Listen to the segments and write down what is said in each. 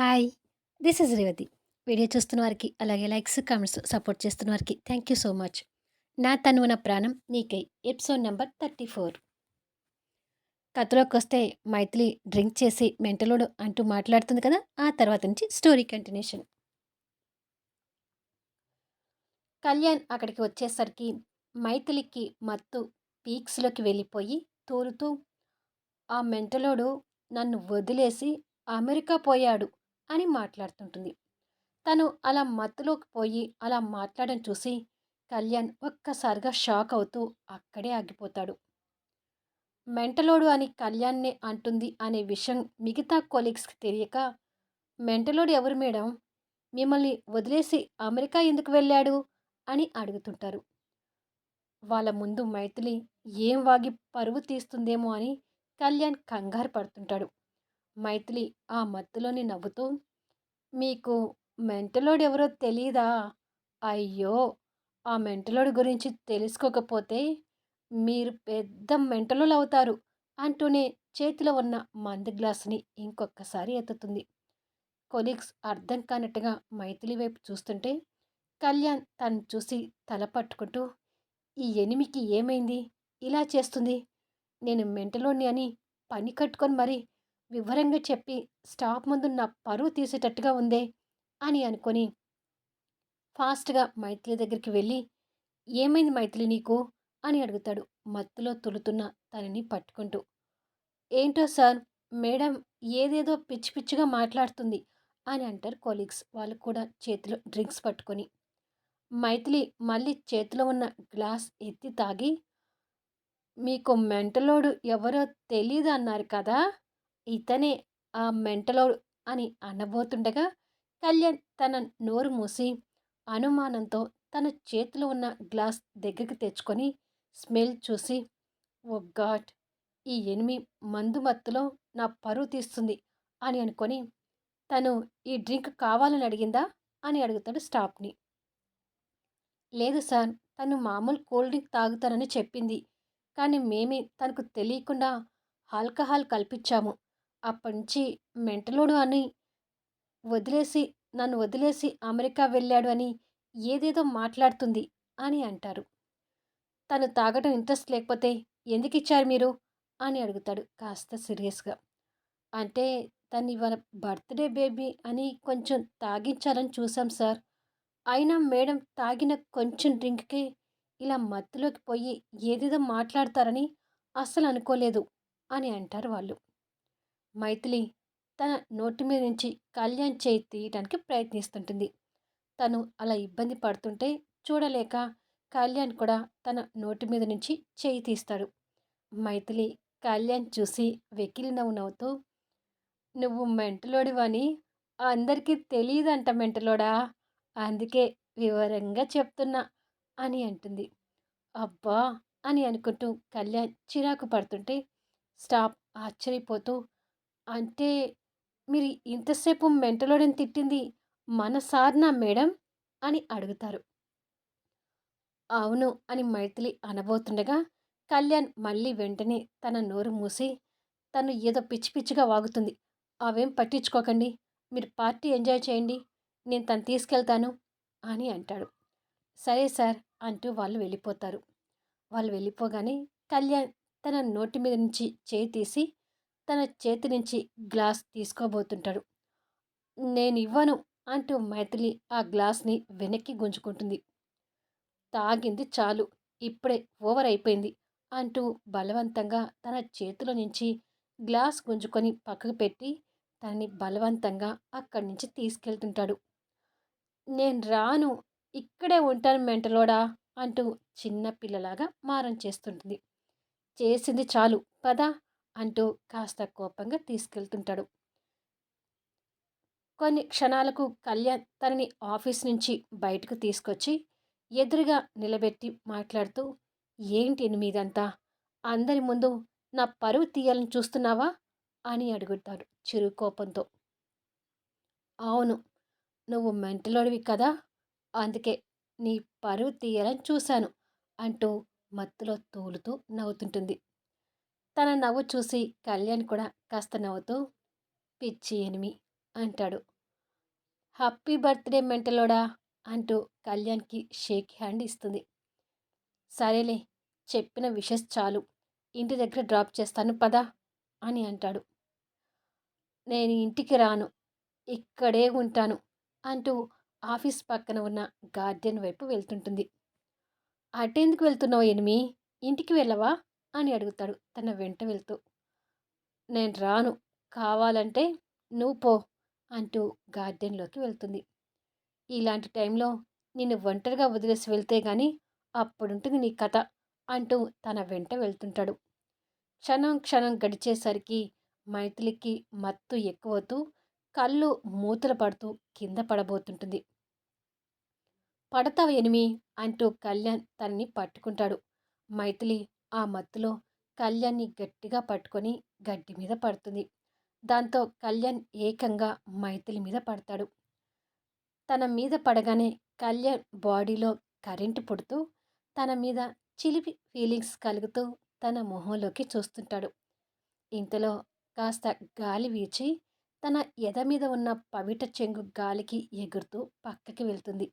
Hi! This is Revathi. Video చూస్తున్న వారికి, అలాగే లైక్స్, కామెంట్స్ సపోర్ట్ చేస్తున్న వారికి థ్యాంక్ యూ సో మచ్. 'నా తనువు నా ప్రాణం నీకై' ఎపిసోడ్ నంబర్ 34. కథలోకొస్తే మైథిలి డ్రింక్ చేసి మెంటలోడు అంటూ మాట్లాడుతుంది కదా! ఆ తర్వాత నుంచి స్టోరీ కంటిన్యూషన్. కళ్యాణ్ అక్కడికి వచ్చేసరికి మైథిలికి మత్తు పీక్స్‌లోకి వెళ్ళిపోయి తూలుతూ ఆ మెంటలోడు నన్ను వదిలేసి అమెరికా పోయాడు అని మాట్లాడుతుంటుంది. తను అలా మత్తులోకి పోయి అలా మాట్లాడడం చూసి కళ్యాణ్ ఒక్కసారిగా షాక్ అవుతూ అక్కడే ఆగిపోతాడు. మెంటలోడు అని కళ్యాణ్‌నే అంటుంది అనే విషయం మిగతా కొలీగ్స్‌కి తెలియక మెంటలోడు ఎవరు మేడం? మిమ్మల్ని వదిలేసి అమెరికా ఎందుకు వెళ్ళాడు? అని అడుగుతుంటారు. వాళ్ళ ముందు మైథిలి ఏం వాగి పరువు తీస్తుందేమో అని కళ్యాణ్ కంగారు పడుతుంటాడు. మైథిలి ఆ మత్తులోని నవ్వుతూ మీకు మెంటలోడు ఎవరో తెలీదా? అయ్యో! ఆ మెంటలోడి గురించి తెలుసుకోకపోతే మీరు పెద్ద మెంటలులవుతారు అంటూనే చేతిలో ఉన్న మందు గ్లాసుని ఇంకొకసారి ఎత్తుతుంది. కొలీగ్స్ అర్థం కానట్టుగా మైథిలి వైపు చూస్తుంటే కళ్యాణ్ తను చూసి తల పట్టుకుంటూ ఈ ఎనిమికి ఏమైంది? ఇలా చేస్తుంది? నేను మెంటలోని అని పని కట్టుకొని మరి వివరంగా చెప్పి స్టాప్ ముందు నా పరువు తీసేటట్టుగా ఉందే అని అనుకొని ఫాస్ట్‌గా మైథిలి దగ్గరికి వెళ్ళి ఏమైంది మైథిలి నీకు? అని అడుగుతాడు మత్తులో తులుతున్న తనని పట్టుకుంటూ. ఏంటో సార్ మేడం ఏదేదో పిచ్చి పిచ్చిగా మాట్లాడుతుంది అని అంటారు కొలీగ్స్. వాళ్ళు కూడా చేతిలో డ్రింక్స్ పట్టుకొని. మైథిలి మళ్ళీ చేతిలో ఉన్న గ్లాస్ ఎత్తి తాగి మీకు మెంటలోడు ఎవరో తెలీదన్నారు కదా! ఇతనే ఆ మెంటలోడు అని అనబోతుండగా కళ్యాణ్ తన నోరు మూసి అనుమానంతో తన చేతిలో ఉన్న గ్లాస్ దగ్గరికి తెచ్చుకొని స్మెల్ చూసి ఓ గాడ్! ఈ ఎనిమి మందు మత్తులో నా పరువు తీస్తుంది అని అనుకొని తను ఈ డ్రింక్ కావాలని అడిగిందా? అని అడుగుతాడు స్టాఫ్ని. లేదు సార్ తను మామూలు కూల్ డ్రింక్ తాగుతానని చెప్పింది. కానీ మేమే తనకు తెలియకుండా ఆల్కహాల్ కల్పించాము. అప్పటి నుంచి మెంటలోడు అని వదిలేసి నన్ను వదిలేసి అమెరికా వెళ్ళాడు అని ఏదేదో మాట్లాడుతుంది అని అంటారు. తను తాగటం ఇంట్రెస్ట్ లేకపోతే ఎందుకు ఇచ్చారు మీరు? అని అడుగుతాడు కాస్త సీరియస్గా. అంటే తను ఇవాళ బర్త్డే బేబీ అని కొంచెం తాగించాలని చూసాం సార్. అయినా మేడం తాగిన కొంచెం డ్రింక్కి ఇలా మత్తులోకి పోయి ఏదేదో మాట్లాడతారని అస్సలు అనుకోలేదు అని అంటారు వాళ్ళు. మైథిలి తన నోటి మీద నుంచి కళ్యాణ్ చేయి తీయటానికి ప్రయత్నిస్తుంటుంది. తను అలా ఇబ్బంది పడుతుంటే చూడలేక కళ్యాణ్ కూడా తన నోటి మీద నుంచి చేయి తీస్తాడు. మైథిలి కళ్యాణ్ చూసి వెకిలి నవ్వు నవ్వుతూ నువ్వు మెంటలోడివని అందరికీ తెలియదంట మెంటలోడా? అందుకే వివరంగా చెప్తున్నా అని అంటుంది. అబ్బా అని అనుకుంటూ కళ్యాణ్ చిరాకు పడుతుంటే స్టాప్ ఆశ్చర్యపోతూ అంటే మీరు ఇంతసేపు మెంటలోడని తిట్టింది మన సార్నా మేడం? అని అడుగుతారు. అవును అని మైథిలి అనబోతుండగా కళ్యాణ్ మళ్ళీ వెంటనే తన నోరు మూసి తను ఏదో పిచ్చి పిచ్చిగా వాగుతుంది. అవేం పట్టించుకోకండి. మీరు పార్టీ ఎంజాయ్ చేయండి. నేను తను తీసుకెళ్తాను అని అంటాడు. సరే సార్ అంటూ వాళ్ళు వెళ్ళిపోతారు. వాళ్ళు వెళ్ళిపోగానే కళ్యాణ్ తన నోటి మీద నుంచి చేయి తీసి తన చేతి నుంచి గ్లాస్ తీసుకోబోతుంటాడు. నేను ఇవ్వను అంటూ మైథిలి ఆ గ్లాస్ని వెనక్కి గుంజుకుంటుంది. తాగింది చాలు ఇప్పుడే ఓవర్ అయిపోయింది అంటూ బలవంతంగా తన చేతిలో నుంచి గ్లాస్ గుంజుకొని పక్కకు పెట్టి తనని బలవంతంగా అక్కడి నుంచి తీసుకెళ్తుంటాడు. నేను రాను ఇక్కడే ఉంటాను మెంటలోడా అంటూ చిన్న పిల్లలాగా మారం చేస్తుంటుంది. చేసింది చాలు పదా అంటూ కాస్త కోపంగా తీసుకెళ్తుంటాడు. కొన్ని క్షణాలకు కళ్యాణ్ తనని ఆఫీస్ నుంచి బయటకు తీసుకొచ్చి ఎదురుగా నిలబెట్టి మాట్లాడుతూ ఏంటి మీదంతా? అందరి ముందు నా పరువు తీయాలని చూస్తున్నావా? అని అడుగుతాడు చిరు కోపంతో. అవును నువ్వు మెంటలోడివి కదా అందుకే నీ పరువు తీయాలని చూశాను అంటూ మత్తులో తూలుతూ నవ్వుతుంటుంది. తన నవ్వు చూసి కళ్యాణ్ కూడా కాస్త నవ్వుతూ పిచ్చి ఎనిమి అంటాడు. హ్యాపీ బర్త్డే మెంటలోడా అంటూ కళ్యాణ్కి షేక్ హ్యాండ్ ఇస్తుంది. సరేలే చెప్పిన విషెస్ చాలు. ఇంటి దగ్గర డ్రాప్ చేస్తాను పదా అని అంటాడు. నేను ఇంటికి రాను. ఇక్కడే ఉంటాను అంటూ ఆఫీస్ పక్కన ఉన్న గార్డెన్ వైపు వెళ్తుంటుంది. అటెందుకు వెళ్తున్నావు ఎనిమి? ఇంటికి వెళ్ళవా? అని అడుగుతాడు తన వెంట వెళ్తూ. నేను రాను. కావాలంటే నువ్వు పో అంటూ గార్డెన్లోకి వెళ్తుంది. ఇలాంటి టైంలో నిన్ను ఒంటరిగా వదిలేసి వెళ్తే గాని అప్పుడుంటుంది నీ కథ అంటూ తన వెంట వెళ్తుంటాడు. క్షణం క్షణం గడిచేసరికి మైథిలికి మత్తు ఎక్కువవుతూ కళ్ళు మూతలు పడుతూ కింద పడబోతుంటుంది. పడతావు ఎనిమి అంటూ కళ్యాణ్ తనని పట్టుకుంటాడు. మైథిలి ఆ మత్తులో కళ్యాణ్ని గట్టిగా పట్టుకొని గడ్డి మీద పడుతుంది. దాంతో కళ్యాణ్ ఏకంగా మైథిలి మీద పడతాడు. తన మీద పడగానే కళ్యాణ్ బాడీలో కరెంటు పుడుతూ తన మీద చిలిపి ఫీలింగ్స్ కలుగుతూ తన మొహంలోకి చూస్తుంటాడు. ఇంతలో కాస్త గాలి వీచి తన ఎద మీద ఉన్న పవిట చెంగు గాలికి ఎగురుతూ పక్కకి వెళ్తుంది.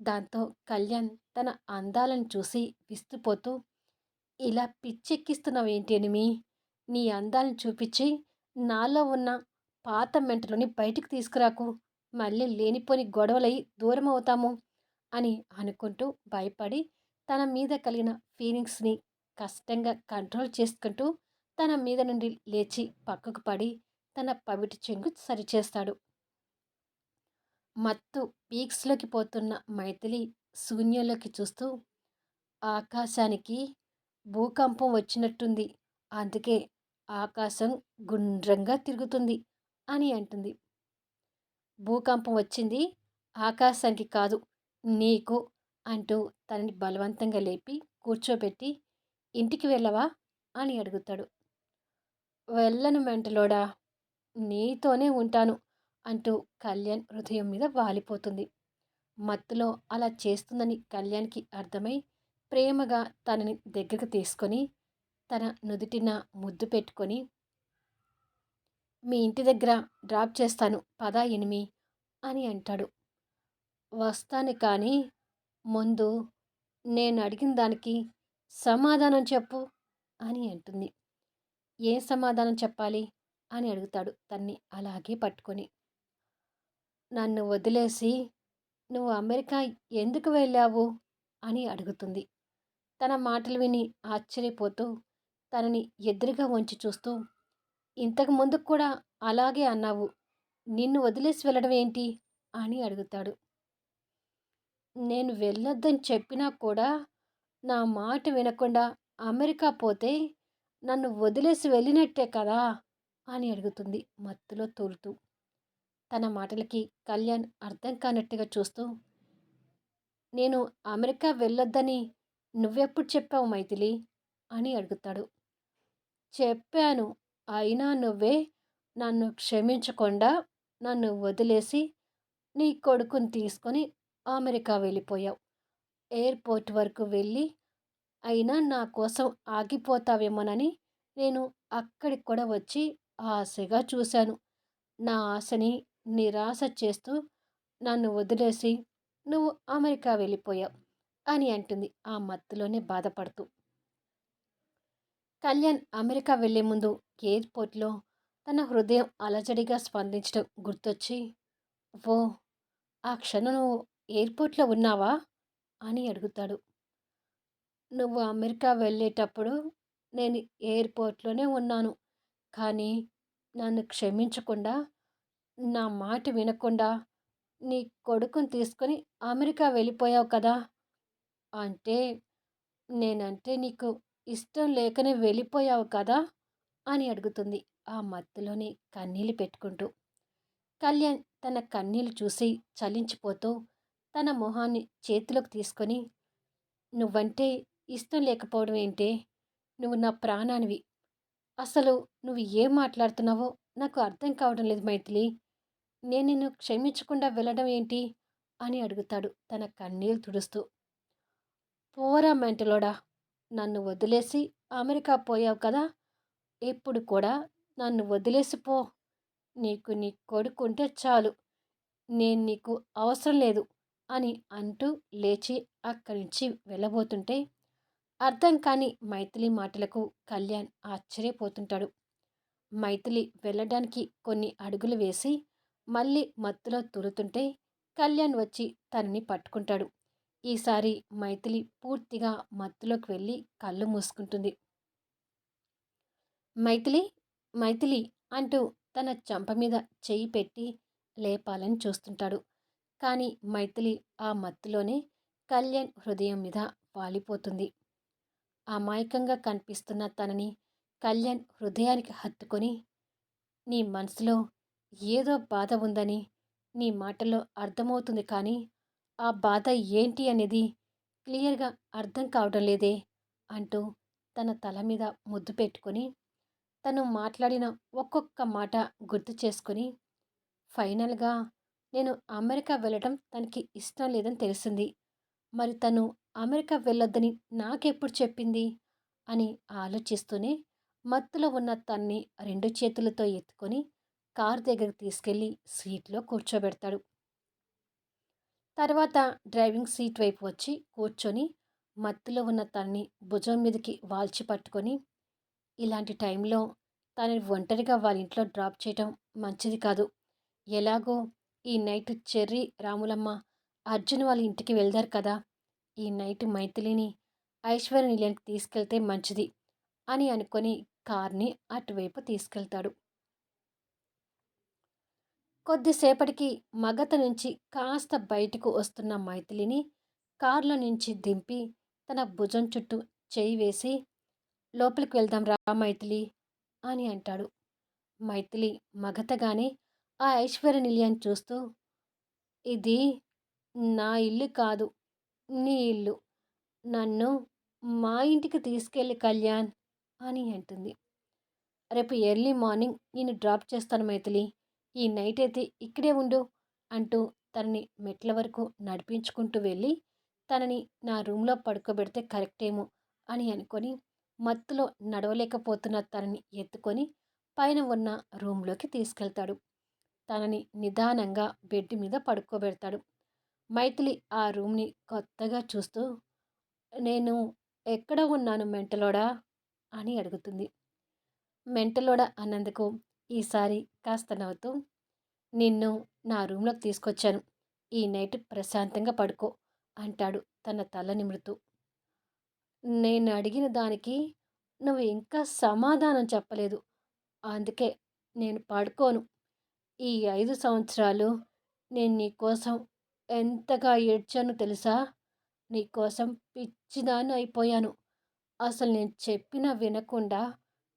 దాంతో కళ్యాణ్ తన అందాలను చూసి విస్తుపోతూ ఇలా పిచ్చెక్కిస్తున్నావేంటి ఎనిమి నీ అందాలను చూపించి నాలో ఉన్న పాత మెంటలోని బయటికి తీసుకురాకు. మళ్ళీ లేనిపోని గొడవలై దూరం అవుతాము అని అనుకుంటూ భయపడి తన మీద కలిగిన ఫీలింగ్స్ని కష్టంగా కంట్రోల్ చేసుకుంటూ తన మీద నుండి లేచి పక్కకు పడి తన పవిటి చెంగు సరిచేస్తాడు. మత్తు పీక్స్లోకి పోతున్న మైథిలి శూన్యంలోకి చూస్తూ ఆకాశానికి భూకంపం వచ్చినట్టుంది. అందుకే ఆకాశం గుండ్రంగా తిరుగుతుంది అని అంటుంది. భూకంపం వచ్చింది ఆకాశానికి కాదు నీకు అంటూ తనని బలవంతంగా లేపి కూర్చోబెట్టి ఇంటికి వెళ్ళవా? అని అడుగుతాడు. వెళ్ళను మెంటలోడా నీతోనే ఉంటాను అంటూ కళ్యాణ్ హృదయం మీద వాలిపోతుంది. మత్తులో అలా చేస్తుందని కళ్యాణ్కి అర్థమై ప్రేమగా తనని దగ్గరకు తీసుకొని తన నుదుటిన ముద్దు పెట్టుకొని మీ ఇంటి దగ్గర డ్రాప్ చేస్తాను పదా ఎనిమి అని అంటాడు. వస్తాను కానీ ముందు నేను అడిగిన దానికి సమాధానం చెప్పు అని అంటుంది. ఏ సమాధానం చెప్పాలి అని అడుగుతాడు తన్ని అలాగే పట్టుకొని. నన్ను వదిలేసి నువ్వు అమెరికా ఎందుకు వెళ్ళావు అని అడుగుతుంది. తన మాటలు విని ఆశ్చర్యపోతూ తనని ఎదురుగా వంచి చూస్తూ ఇంతకు ముందు కూడా అలాగే అన్నావు. నిన్ను వదిలేసి వెళ్ళడం ఏంటి? అని అడుగుతాడు. నేను వెళ్ళొద్దని చెప్పినా కూడా నా మాట వినకుండా అమెరికా పోతే నన్ను వదిలేసి వెళ్ళినట్టే కదా? అని అడుగుతుంది మత్తులో తోలుతూ తన మాటలకి కళ్యాణ్ అర్థం కానట్టుగా చూస్తూ నేను అమెరికా వెళ్ళొద్దని నువ్వెప్పుడు చెప్పావు మైథిలి? అని అడుగుతాడు. చెప్పాను. అయినా నువ్వే నన్ను క్షమించకుండా నన్ను వదిలేసి నీ కొడుకుని తీసుకొని అమెరికా వెళ్ళిపోయావు. ఎయిర్పోర్ట్ వరకు వెళ్ళి అయినా నా కోసం ఆగిపోతావేమోనని నేను అక్కడికి కూడా వచ్చి ఆశగా చూశాను. నా ఆశని నిరాశ చేస్తూ నన్ను వదిలేసి నువ్వు అమెరికా వెళ్ళిపోయావు. అని అంటుంది. ఆ మత్తులోనే బాధపడుతూ. కళ్యాణ్ అమెరికా వెళ్ళే ముందు ఎయిర్పోర్ట్లో తన హృదయం అలజడిగా స్పందించడం గుర్తొచ్చి ఓ ఆ క్షణం నువ్వు ఎయిర్పోర్ట్లో ఉన్నావా? అని అడుగుతాడు. నువ్వు అమెరికా వెళ్ళేటప్పుడు నేను ఎయిర్పోర్ట్లోనే ఉన్నాను కానీ నన్ను క్షమించకుండా నా మాట వినకుండా నీ కొడుకుని తీసుకొని అమెరికా వెళ్ళిపోయావు కదా! అంటే నేనంటే నీకు ఇష్టం లేకనే వెళ్ళిపోయావు కదా? అని అడుగుతుంది. ఆ మత్తులోని కన్నీళ్ళు పెట్టుకుంటూ. కళ్యాణ్ తన కన్నీళ్ళు చూసి చలించిపోతూ తన మొహాన్ని చేతిలోకి తీసుకొని నువ్వంటే ఇష్టం లేకపోవడం ఏంటే? నువ్వు నా ప్రాణానివి. అసలు నువ్వు ఏం మాట్లాడుతున్నావో నాకు అర్థం కావడం లేదు మైథిలి. నేను నిన్ను క్షమించకుండా వెళ్ళడం ఏంటి? అని అడుగుతాడు తన కన్నీళ్ళు తుడుస్తూ. పోరా మెంటలోడా? నన్ను వదిలేసి అమెరికా పోయావు కదా? ఇప్పుడు కూడా నన్ను వదిలేసిపో నీకు నీ కొడుకుంటే చాలు. నేను నీకు అవసరం లేదు అని అంటూ లేచి అక్కడి నుంచి వెళ్ళబోతుంటే అర్థం కాని మైథిలి మాటలకు కళ్యాణ్ ఆశ్చర్యపోతుంటాడు. మైథిలి వెళ్ళడానికి కొన్ని అడుగులు వేసి మళ్ళీ మత్తులో తురుతుంటే కళ్యాణ్ వచ్చి తనని పట్టుకుంటాడు. ఈసారి మైథిలి పూర్తిగా మత్తులోకి వెళ్ళి కళ్ళు మూసుకుంటుంది. మైథిలి మైథిలి అంటూ తన చంప మీద చెయ్యి పెట్టి లేపాలని చూస్తుంటాడు. కానీ మైథిలి ఆ మత్తులోనే కళ్యాణ్ హృదయం మీద వాలిపోతుంది. అమాయకంగా కనిపిస్తున్న తనని కళ్యాణ్ హృదయానికి హత్తుకొని నీ మనసులో ఏదో బాధ ఉందని నీ మాటల్లో అర్థమవుతుంది కానీ ఆ బాధ ఏంటి అనేది క్లియర్గా అర్థం కావడం లేదే అంటూ తన తల మీద ముద్దు పెట్టుకొని తను మాట్లాడిన ఒక్కొక్క మాట గుర్తు చేసుకొని ఫైనల్గా నేను అమెరికా వెళ్ళటం తనకి ఇష్టం లేదని తెలిసింది. మరి తను అమెరికా వెళ్ళొద్దని నాకెప్పుడు చెప్పింది? అని ఆలోచిస్తూనే మత్తులో ఉన్న తన్ని రెండు చేతులతో ఎత్తుకొని కారు దగ్గరికి తీసుకెళ్ళి సీట్లో కూర్చోబెడతాడు. తర్వాత డ్రైవింగ్ సీట్ వైపు వచ్చి కూర్చొని మత్తులో ఉన్న తనని భుజం మీదకి వాల్చి పట్టుకొని ఇలాంటి టైంలో తనని ఒంటరిగా వాళ్ళ ఇంట్లో డ్రాప్ చేయటం మంచిది కాదు. ఎలాగో ఈ నైట్ చెర్రీ రాములమ్మ అర్జున్ వాళ్ళ ఇంటికి వెళ్దారు కదా ఈ నైట్ మైథిలిని ఐశ్వర్య నిలయానికి తీసుకెళ్తే మంచిది అని అనుకొని కార్ని అటువైపు తీసుకెళ్తాడు. కొద్దిసేపటికి మగత నుంచి కాస్త బయటకు వస్తున్న మైథిలిని కారులో నుంచి దింపి తన భుజం చుట్టూ చేయి వేసి లోపలికి వెళ్దాం రా మైథిలి అని అంటాడు. మైథిలి మగతగానే ఆ ఐశ్వర్య నిలయం చూస్తూ ఇది నా ఇల్లు కాదు నీ ఇల్లు. నన్ను మా ఇంటికి తీసుకెళ్ళి కళ్యాణ్ అని అంటుంది. రేపు ఎర్లీ మార్నింగ్ నేను డ్రాప్ చేస్తాను మైథిలి. ఈ నైట్ అయితే ఇక్కడే ఉండు అంటూ తనని మెట్ల వరకు నడిపించుకుంటూ వెళ్ళి తనని నా రూమ్లో పడుకోబెడితే కరెక్టేమో అని అనుకొని మత్తులో నడవలేకపోతున్న తనని ఎత్తుకొని పైన ఉన్న రూమ్లోకి తీసుకెళ్తాడు. తనని నిదానంగా బెడ్ మీద పడుకోబెడతాడు. మైథిలి ఆ రూమ్ని కొత్తగా చూస్తూ నేను ఎక్కడ ఉన్నాను మెంటలోడా? అని అడుగుతుంది. మెంటలోడ అన్నందుకు ఈసారి కాస్త నవ్వుతూ నిన్ను నా రూమ్లోకి తీసుకొచ్చాను. ఈ నైట్ ప్రశాంతంగా పడుకో అంటాడు తన తల నిమురుతూ. నేను అడిగిన దానికి నువ్వు ఇంకా సమాధానం చెప్పలేదు. అందుకే నేను పడుకోను. ఈ ఐదు సంవత్సరాలు నేను నీకోసం ఎంతగా ఏడ్చానో తెలుసా? నీకోసం పిచ్చిదాన్ని అయిపోయాను. అసలు నేను చెప్పినా వినకుండా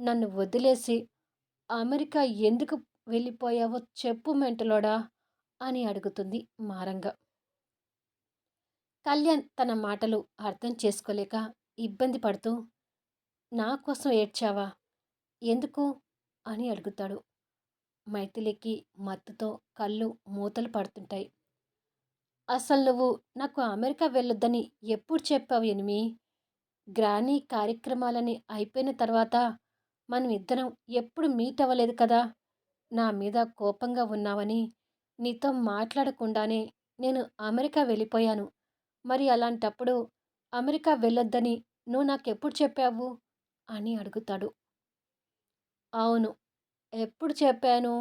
నన్ను వదిలేసి అమెరికా ఎందుకు వెళ్ళిపోయావో చెప్పు మెంటలోడా? అని అడుగుతుంది మారంగా. కళ్యాణ్ తన మాటలు అర్థం చేసుకోలేక ఇబ్బంది పడుతూ నా కోసం ఏడ్చావా? ఎందుకు? అని అడుగుతాడు. మైథిలికి మత్తుతో కళ్ళు మూతలు పడుతుంటాయి. అసలు నువ్వు నాకు అమెరికా వెళ్ళొద్దని ఎప్పుడు చెప్పావు ఎనిమి? గ్రానీ కార్యక్రమాలని అయిపోయిన తర్వాత మనం ఇద్దరం ఎప్పుడు మీట్ అవ్వలేదు కదా! నా మీద కోపంగా ఉన్నావని నీతో మాట్లాడకుండానే నేను అమెరికా వెళ్ళిపోయాను. మరి అలాంటప్పుడు అమెరికా వెళ్ళొద్దని నువ్వు నాకెప్పుడు చెప్పావు? అని అడుగుతాడు. అవును ఎప్పుడు చెప్పాను?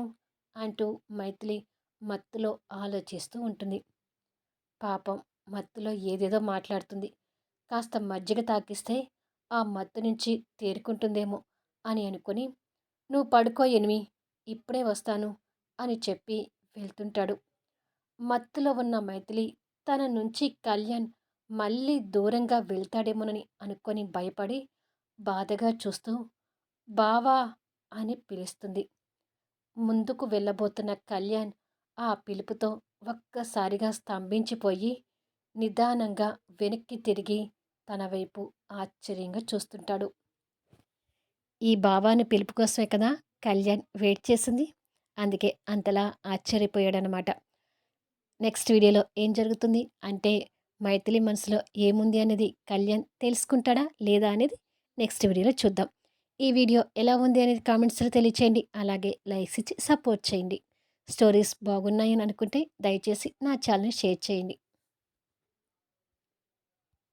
అంటూ మైథిలి మత్తులో ఆలోచిస్తూ ఉంటుంది. పాపం మత్తులో ఏదేదో మాట్లాడుతుంది. కాస్త మజ్జిగ తాకిస్తే ఆ మత్తు నుంచి తేరుకుంటుందేమో. అని అనుకుని నువ్వు పడుకో ఎనిమి ఇప్పుడే వస్తాను అని చెప్పి వెళ్తుంటాడు. మత్తులో ఉన్న మైథిలి తన నుంచి కళ్యాణ్ మళ్ళీ దూరంగా వెళ్తాడేమోనని అనుకొని భయపడి బాధగా చూస్తూ బావా అని పిలుస్తుంది. ముందుకు వెళ్ళబోతున్న కళ్యాణ్ ఆ పిలుపుతో ఒక్కసారిగా స్తంభించిపోయి నిదానంగా వెనక్కి తిరిగి తన వైపు ఆశ్చర్యంగా చూస్తుంటాడు. ఈ బాబాని పిలుపు కోసమే కదా కళ్యాణ్ వెయిట్ చేసింది. అందుకే అంతలా ఆశ్చర్యపోయాడనమాట. నెక్స్ట్ వీడియోలో ఏం జరుగుతుంది? అంటే మైథిలి మనసులో ఏముంది అనేది కళ్యాణ్ తెలుసుకుంటాడా లేదా అనేది నెక్స్ట్ వీడియోలో చూద్దాం. ఈ వీడియో ఎలా ఉంది అనేది కామెంట్స్లో తెలియచేయండి. అలాగే లైక్స్ ఇచ్చి సపోర్ట్ చేయండి. స్టోరీస్ బాగున్నాయని అనుకుంటే దయచేసి నా ఛానల్ షేర్ చేయండి.